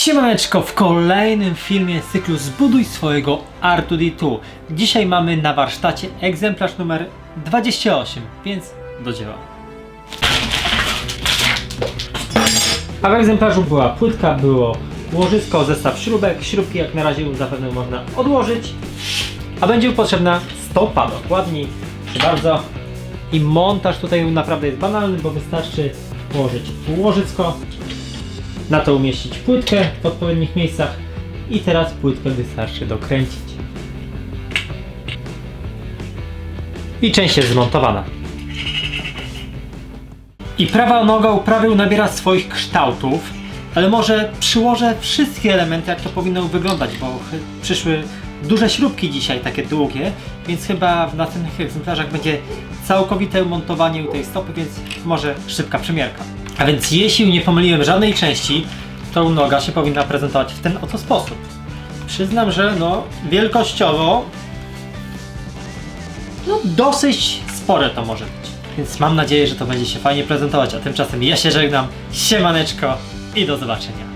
Siemaneczko, w kolejnym filmie z cyklu Zbuduj swojego R2D2. Dzisiaj mamy na warsztacie egzemplarz numer 28, więc do dzieła. A w egzemplarzu była płytka, było łożysko, zestaw śrubek. Śrubki jak na razie zapewne można odłożyć. A będzie potrzebna stopa, dokładniej. Proszę bardzo. I montaż tutaj naprawdę jest banalny, bo wystarczy włożyć łożysko, na to umieścić płytkę w odpowiednich miejscach i teraz płytkę wystarczy dokręcić. I część jest zmontowana. I prawa noga u prawej nabiera swoich kształtów, ale może przyłożę wszystkie elementy, jak to powinno wyglądać, bo przyszły duże śrubki dzisiaj, takie długie, więc chyba w następnych egzemplarzach będzie całkowite montowanie u tej stopy, więc może szybka przymierka. A więc jeśli nie pomyliłem żadnej części, to noga się powinna prezentować w ten oto sposób. Przyznam, że no wielkościowo no dosyć spore to może być. Więc mam nadzieję, że to będzie się fajnie prezentować, a tymczasem ja się żegnam, siemaneczko i do zobaczenia.